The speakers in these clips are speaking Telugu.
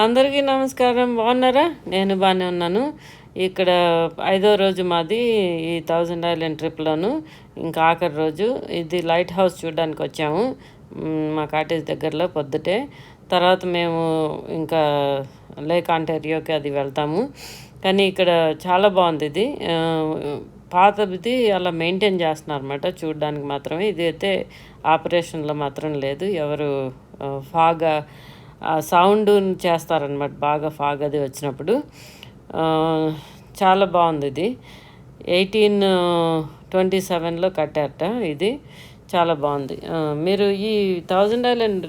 అందరికీ నమస్కారం. బాగున్నారా? నేను బాగానే ఉన్నాను. ఇక్కడ ఐదో రోజు మాది ఈ థౌజండ్ ఐలాండ్ ట్రిప్లోను. ఇంకా ఆఖరి రోజు ఇది లైట్ హౌస్ చూడడానికి వచ్చాము. మా కాటేజ్ దగ్గరలో పొద్దుటే. తర్వాత మేము ఇంకా లేక్ ఆంటేరియోకి అది వెళ్తాము. కానీ ఇక్కడ చాలా బాగుంది ఇది. పాతది అలా మెయింటైన్ చేస్తున్నారు అనమాట చూడడానికి మాత్రమే. ఇది అయితే ఆపరేషన్లో మాత్రం లేదు. ఎవరు ఫాగా సౌండ్ చేస్తారనమాట బాగా ఫాగ్ అది వచ్చినప్పుడు చాలా బాగుంది ఇది. ఎయిటీన్ ట్వంటీ సెవెన్లో కట్టారట ఇది. చాలా బాగుంది. మీరు ఈ థౌజండ్ ఐలాండ్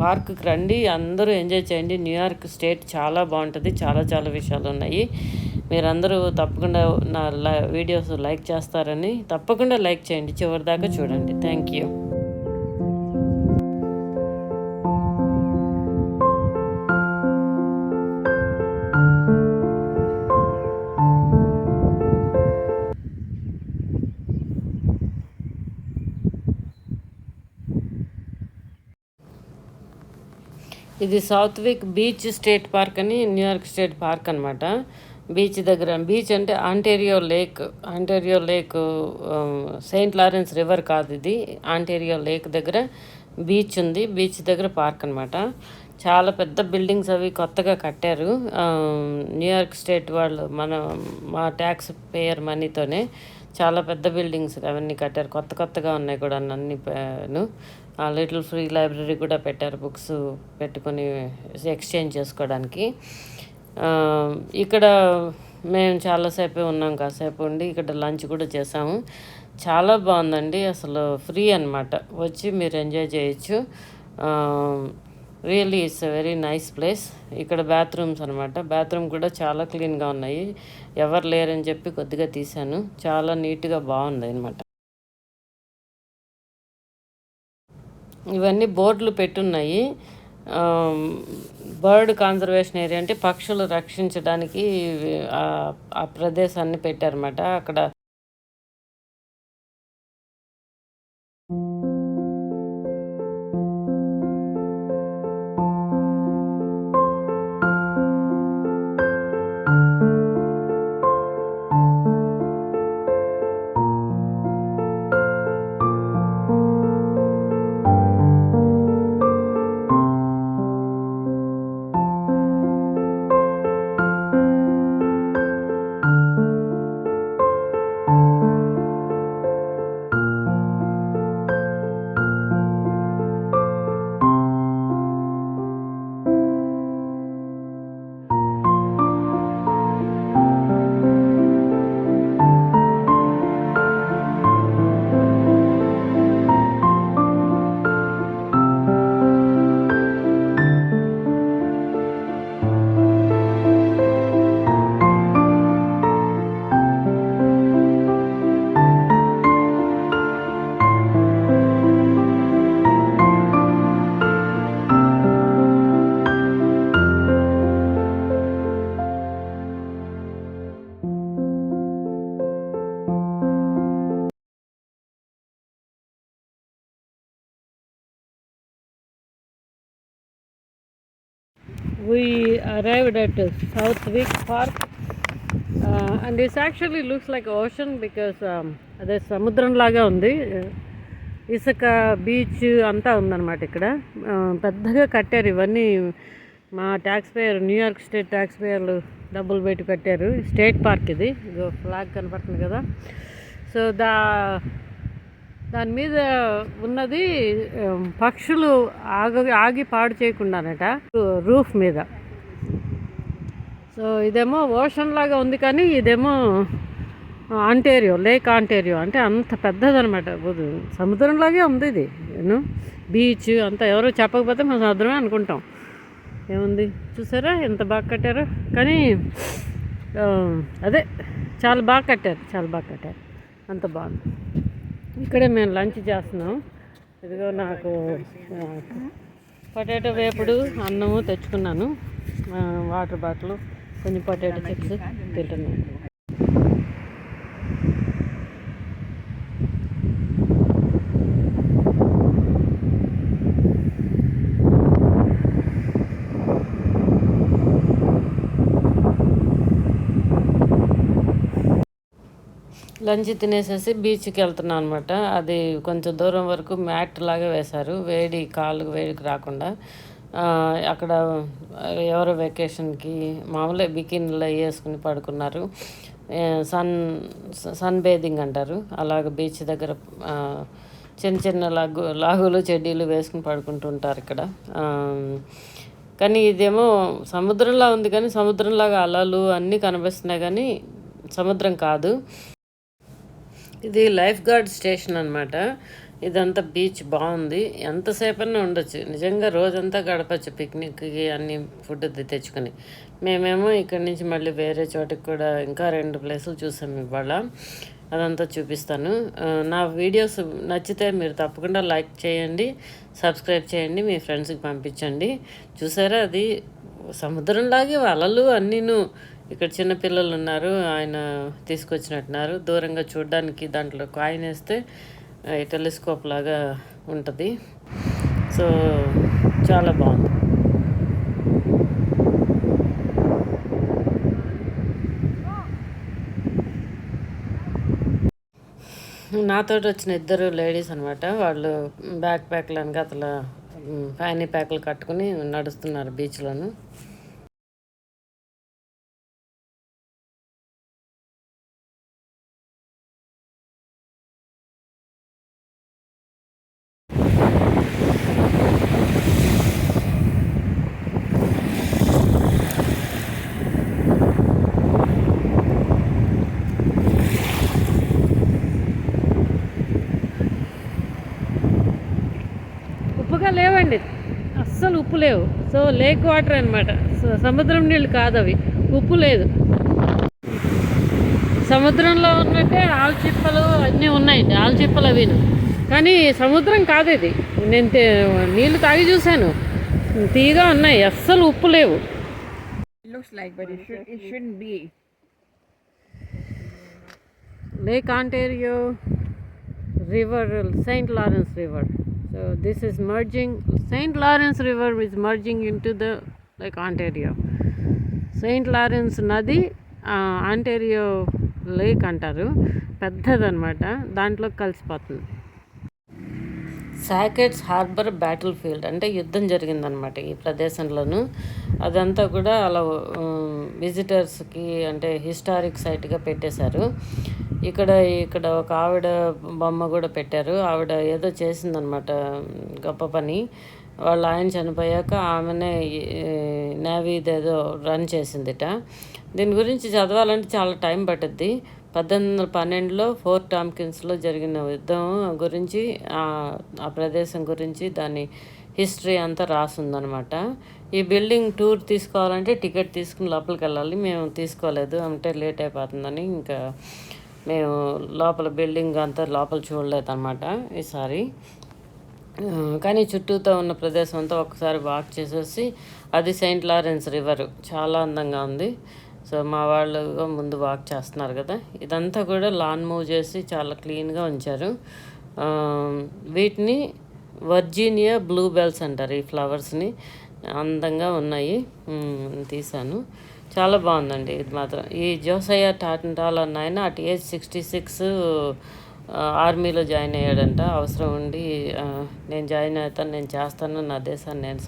పార్క్కి రండి అందరూ ఎంజాయ్ చేయండి. న్యూయార్క్ స్టేట్ చాలా బాగుంటుంది చాలా చాలా విషయాలు ఉన్నాయి. మీరందరూ తప్పకుండా నా ల- వీడియోస్ లైక్ చేస్తారని తప్పకుండా లైక్ చేయండి. చివరి దాకా చూడండి. Thank you. ఇది సౌత్విక్ బీచ్ స్టేట్ పార్క్ అని న్యూయార్క్ స్టేట్ పార్క్ అనమాట బీచ్ దగ్గర బీచ్ అంటే Ontario lake Ontario lake Saint Lawrence river కాదు ఇది. ఆంటేరియో లేక్ దగ్గర బీచ్ ఉంది. బీచ్ దగ్గర పార్క్ అనమాట చాలా పెద్ద బిల్డింగ్స్ అవి కొత్తగా కట్టారు. ఆ, న్యూయార్క్ స్టేట్ వాళ్ళు మన మా ట్యాక్స్ పేయర్ మనీతోనే చాలా పెద్ద బిల్డింగ్స్ అవన్నీ కట్టారు. కొత్త కొత్తగా ఉన్నాయి కూడా అన్ని పేను లిటిల్ ఫ్రీ లైబ్రరీ కూడా పెట్టారు బుక్స్ పెట్టుకొని ఎక్స్చేంజ్ చేసుకోవడానికి. ఇక్కడ మేము చాలాసేపే ఉన్నాం కాసేపు ఉండి ఇక్కడ లంచ్ కూడా చేసాము. చాలా బాగుందండి అసలు ఫ్రీ అన్నమాట. వచ్చి మీరు ఎంజాయ్ చేయొచ్చు. Really it's a very nice place. ఇక్కడ బాత్రూమ్స్ అనమాట బాత్రూమ్ కూడా చాలా క్లీన్గా ఉన్నాయి. ఎవరు లేరని చెప్పి కొద్దిగా తీశాను. చాలా నీట్గా బాగుంది అనమాట ఇవన్నీ బోర్డులు పెట్టున్నాయి. బర్డ్ కాన్జర్వేషన్ ఏరియా అంటే పక్షులు రక్షించడానికి ఆ- ఆ ప్రదేశాన్ని పెట్టారన్నమాట. అక్కడ arrived at Southwick Park, uh, and this actually looks like ocean because um, అదే సముద్రం లాగా ఉంది uh, ఇసుక బీచ్ అంతా ఉందన్నమాట ఇక్కడ. Uh, పెద్దగా కట్టారు ఇవన్నీ. మా tax payer New York state tax పేయర్లు డబ్బులు పెట్టి కట్టారు. స్టేట్ పార్క్ ఇది. ఫ్లాగ్ కనపడుతుంది కదా. సో దా దాని మీద ఉన్నది um, పక్షులు ఆగ ఆగి పాడు చేయకుండానట. రూఫ్ మీద. సో ఇదేమో ఓషన్ లాగా ఉంది కానీ ఇదేమో ఆంటేరియో లేక్ ఆంటేరియో అంటే అంత పెద్దదనమాట సముద్రంలాగే ఉంది ఇది నేను బీచ్ అంతా ఎవరో చెప్పకపోతే మేము సముద్రమే అనుకుంటాం. ఏముంది? చూసారా? ఎంత బాగా కట్టారు? కానీ అదే చాలా బాగా కట్టారు చాలా బాగా కట్టారు. అంత బాగుంది. ఇక్కడే మేము లంచ్ చేస్తున్నాం. ఇదిగో నాకు పొటాటో వేపుడు అన్నము తెచ్చుకున్నాను వాటర్ బాటిల్. కొన్ని పొటాటో చిప్స్ తింటున్నాను లంచ్ తినేసేసి బీచ్కి వెళ్తున్నాం అనమాట అది కొంచెం దూరం వరకు మ్యాట్ లాగా వేశారు. వేడి కాలు వేడికి రాకుండా. అక్కడ ఎవరో వెకేషన్కి మామూలుగా బికిన్లో వేసుకుని పడుకున్నారు. సన్ సన్ బేదింగ్ అంటారు. అలాగ బీచ్ దగ్గర చిన్న చిన్న లాగు లాగులు చెడ్డీలు వేసుకుని పడుకుంటుంటారు ఇక్కడ. కానీ ఇదేమో సముద్రంలా ఉంది కానీ సముద్రంలాగా అలలు అన్నీ కనిపిస్తున్నాయి కానీ సముద్రం కాదు. ఇది లైఫ్ గార్డ్ స్టేషన్ అనమాట ఇదంతా బీచ్ బాగుంది. ఎంతసేపన్నా ఉండొచ్చు. నిజంగా రోజంతా గడపచ్చు పిక్నిక్కి అన్ని ఫుడ్ తెచ్చుకొని. మేమేమో ఇక్కడి నుంచి మళ్ళీ వేరే చోటికి కూడా ఇంకా రెండు ప్లేసులు చూసాం ఇవాళ. అదంతా చూపిస్తాను. నా వీడియోస్ నచ్చితే మీరు తప్పకుండా లైక్ చేయండి సబ్స్క్రైబ్ చేయండి మీ ఫ్రెండ్స్కి పంపించండి. చూసారా అది? సముద్రంలాగే అలలు అన్నీను. ఇక్కడ చిన్నపిల్లలు ఉన్నారు ఆయన తీసుకొచ్చినట్టున్నారు. దూరంగా చూడడానికి దాంట్లో కాయిన్ వేస్తే టెలిస్కోప్ లాగా ఉంటుంది. సో చాలా బాగుంది. నాతో వచ్చిన ఇద్దరు లేడీస్ అనమాట వాళ్ళు బ్యాక్ ప్యాక్లు అనగా అతల ఫ్యానీ ప్యాక్లు కట్టుకుని నడుస్తున్నారు బీచ్లోను. ఉప్పుగా లేవండి. అస్సలు ఉప్పు లేవు. సో లేక్ వాటర్ అనమాట సముద్రం నీళ్ళు కాదు అవి. ఉప్పు లేదు. సముద్రంలో ఉన్నట్టే ఆల్చిప్పలు అన్నీ ఉన్నాయండి ఆల్చిప్పలు అవిను కానీ సముద్రం కాదు ఇది. నేను నీళ్ళు తాగి చూశాను. తీగా ఉన్నాయి. అస్సలు ఉప్పు లేవు. It looks like, but it should So this is merging, St. Lawrence River is merging into the like Ontario. Saint Lawrence నది ఆంటేరియో లేక్ అంటారు పెద్దదనమాట దాంట్లో కలిసిపోతుంది సాకెట్స్ హార్బర్ బ్యాటిల్ ఫీల్డ్ అంటే యుద్ధం జరిగిందనమాట ఈ ప్రదేశంలోను అదంతా కూడా అలా విజిటర్స్కి అంటే హిస్టారిక్ సైట్గా పెట్టేశారు ఇక్కడ ఇక్కడ ఒక ఆవిడ బొమ్మ కూడా పెట్టారు. ఆవిడ ఏదో చేసిందనమాట గొప్ప పని. వాళ్ళ ఆయన చనిపోయాక ఆమెనే నేవీది ఏదో రన్ చేసిందిట. దీని గురించి చదవాలంటే చాలా టైం పట్టుద్ది. పద్దెనిమిది వందల పన్నెండులో ఫోర్ట్ టాంకిన్స్లో జరిగిన యుద్ధం గురించి ఆ ప్రదేశం గురించి దాని హిస్టరీ అంతా రాసిందనమాట. ఈ బిల్డింగ్ టూర్ తీసుకోవాలంటే టికెట్ తీసుకుని లోపలికి వెళ్ళాలి మేము తీసుకోలేదు అంటే లేట్ అయిపోతుందని ఇంకా మేము లోపల బిల్డింగ్ అంతా లోపల చూడలేదు అనమాట ఈసారి కానీ చుట్టూతో ఉన్న ప్రదేశం అంతా ఒకసారి వాక్ చేసేసి అది సెయింట్ లారెన్స్ రివర్. చాలా అందంగా ఉంది. సో మా వాళ్ళు ముందు వాక్ చేస్తున్నారు కదా. ఇదంతా కూడా లాన్ మూవ్ చేసి చాలా క్లీన్గా ఉంచారు. వీటిని వర్జీనియా బ్లూ బెల్స్ అంటారు ఈ ఫ్లవర్స్ని. అందంగా ఉన్నాయి. తీసాను తీశాను. చాలా బాగుందండి ఇది మాత్రం. ఈ జోసయ్య టాటంటాల్ అన్న ఆయన అటు ఏజ్ సిక్స్టీ సిక్స్ ఆర్మీలో జాయిన్ అయ్యాడంట. అవసరం ఉండి నేను జాయిన్ అవుతాను నేను చేస్తాను నా దేశాన్ని నేను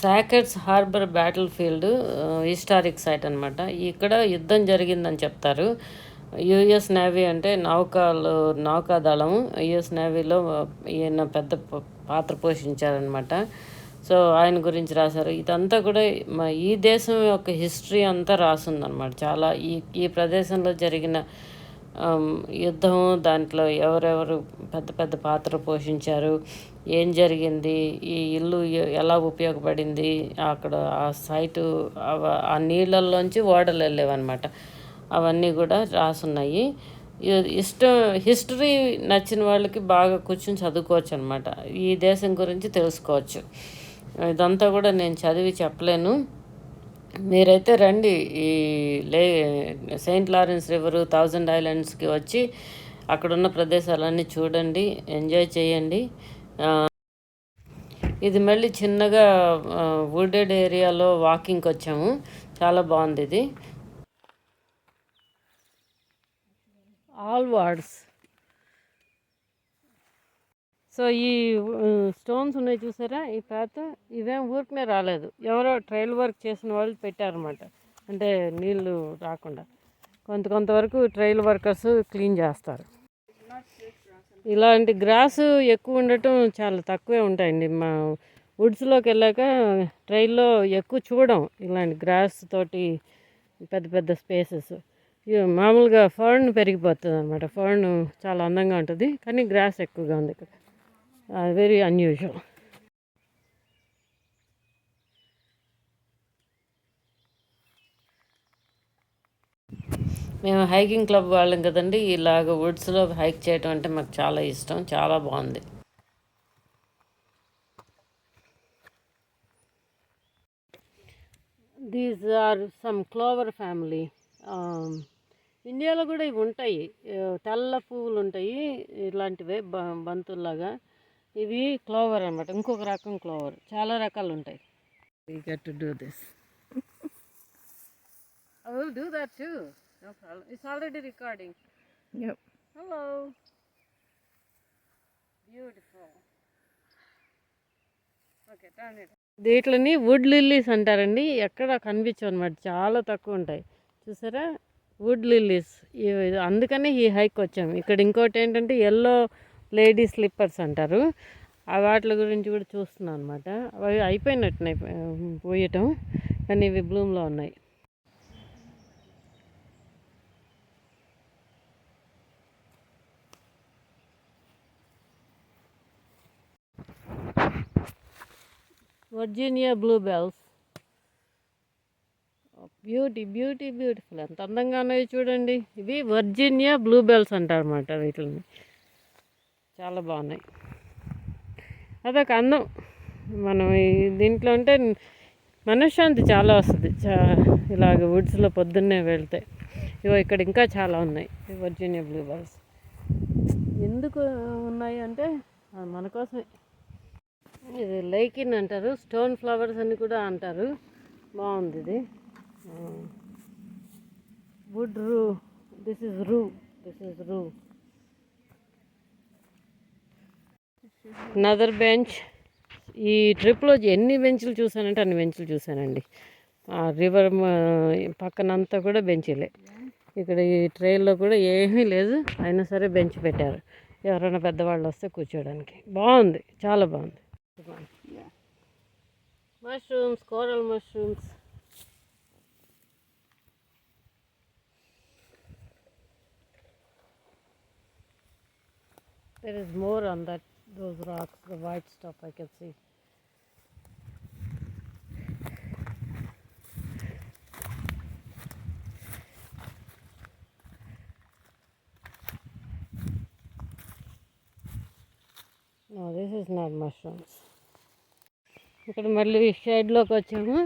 Sackets Harbor battlefield historic site అనమాట ఇక్కడ యుద్ధం జరిగిందని చెప్తారు. యుఎస్ నేవీ అంటే నౌకలు నౌకాదళం యుఎస్ నేవీలో uh, ఈయన పెద్ద పాత్ర పోషించారనమాట సో ఆయన గురించి రాశారు. ఇదంతా కూడా మా ఈ దేశం యొక్క హిస్టరీ అంతా రాసిందనమాట చాలా ఈ ఈ ప్రదేశంలో జరిగిన um, యుద్ధం దాంట్లో ఎవరెవరు పెద్ద పెద్ద పాత్ర పోషించారు ఏం జరిగింది? ఈ ఇల్లు ఎలా ఉపయోగపడింది? అక్కడ ఆ సైటు అవ- ఆ నీళ్ళల్లోంచి ఓడలు వెళ్ళేవన్నమాట. అవన్నీ కూడా రాసున్నాయి. ఇష్టం హిస్టరీ నచ్చిన వాళ్ళకి బాగా కూర్చొని చదువుకోవచ్చు అనమాట ఈ దేశం గురించి తెలుసుకోవచ్చు. ఇదంతా కూడా నేను చదివి చెప్పలేను. మీరైతే రండి. ఈ లే సెయింట్ లారెన్స్ రివరు థౌజండ్ ఐలాండ్స్కి వచ్చి అక్కడున్న ప్రదేశాలన్నీ చూడండి. ఎంజాయ్ చేయండి. ఇది మళ్ళీ చిన్నగా వుడెడ్ ఏరియాలో వాకింగ్కి వచ్చాము. చాలా బాగుంది ఇది. ఆల్ వార్డ్స్ సో ఈ స్టోన్స్ ఉన్నాయి చూసారా? ఈ పాత ఇవేం ఊరికనే రాలేదు. ఎవరో ట్రయల్ వర్క్ చేసిన వాళ్ళు పెట్టారన్నమాట. అంటే నీళ్ళు రాకుండా. కొంత కొంతవరకు ట్రయల్ వర్కర్స్ క్లీన్ చేస్తారు. ఇలాంటి గ్రాస్ ఎక్కువ ఉండటం చాలా తక్కువే ఉంటాయండి. మా వుడ్స్లోకి వెళ్ళాక ట్రైల్లో ఎక్కువ చూడం ఇలాంటి గ్రాస్ తోటి పెద్ద పెద్ద స్పేసెస్. మామూలుగా ఫర్న్ పెరిగిపోతుంది అనమాట ఫర్న్ చాలా అందంగా ఉంటుంది కానీ గ్రాస్ ఎక్కువగా ఉంది ఇక్కడ. Very unusual. మేము హైకింగ్ క్లబ్ వాళ్ళం కదండి ఇలాగ వుడ్స్లో హైక్ చేయడం అంటే మాకు చాలా ఇష్టం చాలా బాగుంది. These are some clover family ఇండియాలో కూడా ఇవి ఉంటాయి. ఆ, తెల్ల పువ్వులు ఉంటాయి ఇలాంటివే బ బంతుల్లాగా. ఇవి క్లోవర్ అన్నమాట ఇంకొక రకం క్లోవర్ చాలా రకాలు ఉంటాయి. We get to do this I will do that too no problem it's already recording Yep. Beautiful okay turn it వీటిని వుడ్ లిల్లీస్ అంటారండి. ఎక్కడ కనిపించవు అనమాట చాలా తక్కువ ఉంటాయి. చూసారా? వుడ్ లిల్లీస్ అందుకనే ఈ హైక్ వచ్చాము ఇక్కడ ఇంకోటి ఏంటంటే ఎల్లో లేడీ స్లిప్పర్స్ అంటారు. ఆ వాటి గురించి కూడా చూస్తున్నాను అనమాట అవి అయిపోయినట్టున్నాయి పోయటం. కానీ ఇవి బ్లూమ్లో ఉన్నాయి. Virginia bluebells beauty beauty beautiful ఎంత అందంగా ఉన్నాయో చూడండి. ఇవి వర్జీనియా బ్లూబెల్స్ అంటారన్నమాట వీటిని చాలా బాగున్నాయి. అదొక అందం. మనం దీంట్లో ఉంటే మనశ్శాంతి చాలా వస్తుంది. చా ఇలాగ వుడ్స్లో పొద్దున్నే వెళ్తే. ఇగో ఇక్కడ ఇంకా చాలా ఉన్నాయి వర్జీనియా బ్లూబెల్స్ ఎందుకు ఉన్నాయి అంటే మన కోసమే. ఇది లైకిన్ అంటారు స్టోన్ ఫ్లవర్స్ అని కూడా అంటారు. బాగుంది ఇది. Wood rue. This is rue. This is rue. Another bench ఈ ట్రిప్లో ఎన్ని బెంచ్లు చూసానంటే అన్ని బెంచ్లు చూసానండి ఆ రివర్ పక్కనంతా కూడా బెంచీలే. ఇక్కడ ఈ ట్రైన్లో కూడా ఏమీ లేదు. అయినా సరే బెంచ్ పెట్టారు. ఎవరైనా పెద్దవాళ్ళు వస్తే కూర్చోడానికి. బాగుంది. చాలా బాగుంది. Yeah. mushrooms coral mushrooms. There is more on that those rocks the white stuff i can see no this ఇక్కడ మళ్ళీ షేడ్లోకి వచ్చాము.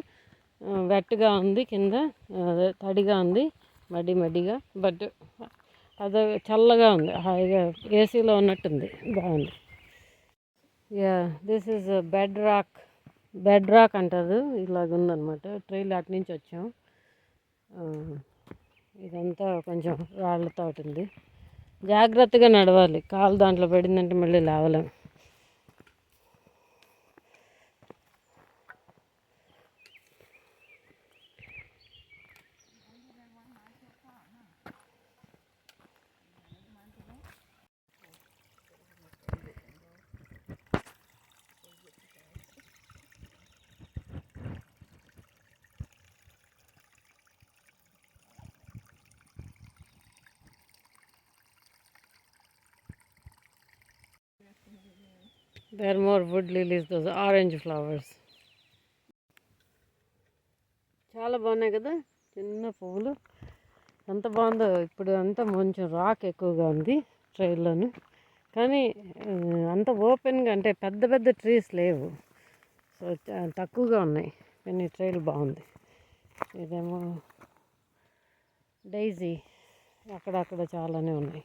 వెట్గా ఉంది కింద తడిగా ఉంది మడి మడిగా బట్ అదో చల్లగా ఉంది హాయిగా ఏసీలో ఉన్నట్టుంది బాగుంది. Yeah this is bedrock bedrock అంటారు ఇలాగ ఉందన్నమాట. ట్రైల్ అటు నుంచి వచ్చాం. ఇదంతా కొంచెం రాళ్ళతో ఉంది జాగ్రత్తగా నడవాలి. కాలు దాంట్లో పడిందంటే మళ్ళీ లేవలేము There are more wood lilies, those orange flowers. చాలా బాగున్నాయి కదా? చిన్న పువ్వులు. ఎంత బాగుందో ఇప్పుడు అంతా కొంచెం రాక్ ఎక్కువగా ఉంది ట్రైల్లోను. కానీ అంత ఓపెన్గా అంటే పెద్ద పెద్ద ట్రీస్ లేవు. సో తక్కువగా ఉన్నాయి. కానీ ట్రైల్ బాగుంది. ఇదేమో డైజీ. అక్కడక్కడ చాలానే ఉన్నాయి.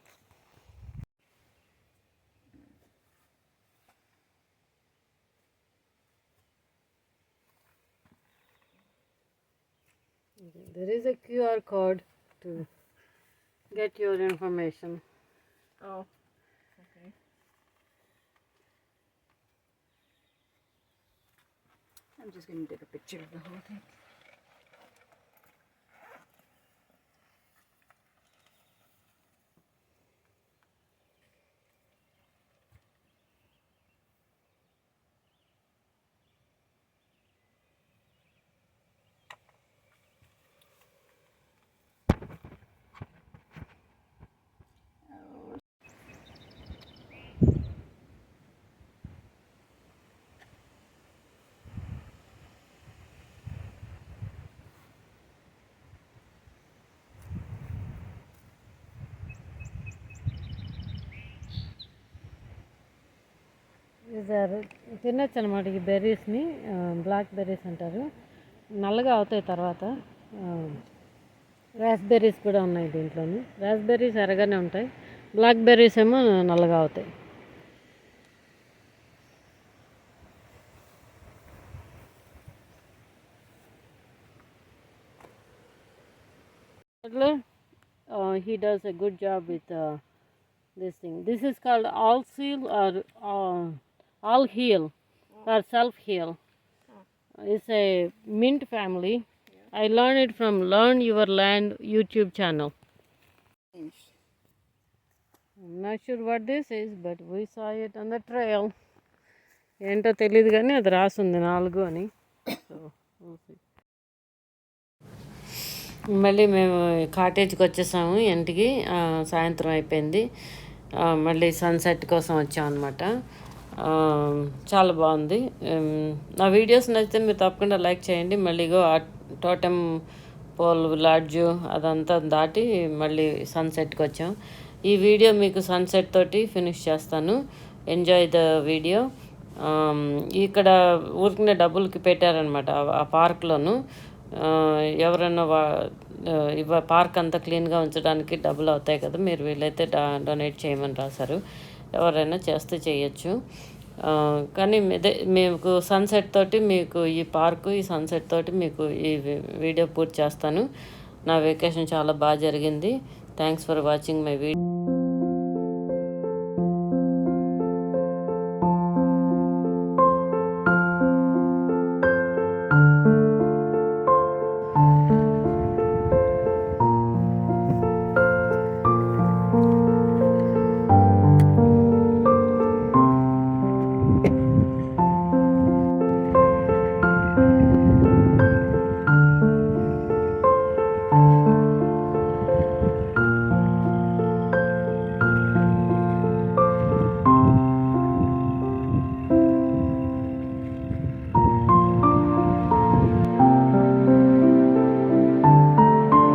There is a QR code to get your information. Oh. Okay. I'm just going to take a picture of the whole thing. ఇదారు తినొచ్చు అనమాట ఈ బెర్రీస్ని బ్లాక్ బెర్రీస్ అంటారు. నల్లగా అవుతాయి తర్వాత రాస్బెర్రీస్ కూడా ఉన్నాయి దీంట్లోని. రాస్బెర్రీస్ ఎరగానే ఉంటాయి బ్లాక్ బెర్రీస్ ఏమో నల్లగా అవుతాయి. Butler, uh, he does a good job with uh, this thing. This is called all seal or uh, all heal or self heal. It's a mint family. I learned it from Learn Your Land YouTube channel. I'm not sure what this is, but we saw it on the trail. ఏంటో తెలియదు కానీ అది రాసుంది నాలుగు అని సో. మళ్ళీ మేము కాటేజ్కి వచ్చేసాము ఇంటికి సాయంత్రం అయిపోయింది మళ్ళీ సన్సెట్ కోసం వచ్చాం అనమాట చాలా బాగుంది. నా వీడియోస్ నచ్చితే మీరు తప్పకుండా లైక్ చేయండి. మళ్ళీ ఇగో ఆ టోటెం పోల్ లాడ్జు అదంతా దాటి మళ్ళీ సన్సెట్కి వచ్చాం. ఈ వీడియో మీకు సన్సెట్ తోటి ఫినిష్ చేస్తాను. Enjoy the video. ఇక్కడ ఊరికనే డబ్బులకి పెట్టారనమాట ఆ- పార్క్లోను. ఎవరైనా వా ఇవ పార్క్ అంతా క్లీన్గా ఉంచడానికి డబ్బులు అవుతాయి కదా మీరు వీలైతే డొనేట్ చేయమని రాశారు. ఎవరైనా చేస్తే చేయొచ్చు. కానీ ఇదే మీకు సన్సెట్ తోటి మీకు ఈ పార్కు ఈ సన్సెట్ తోటి మీకు ఈ వీడియో పూర్తి చేస్తాను. నా వెకేషన్ చాలా బాగా జరిగింది. Thanks for watching my video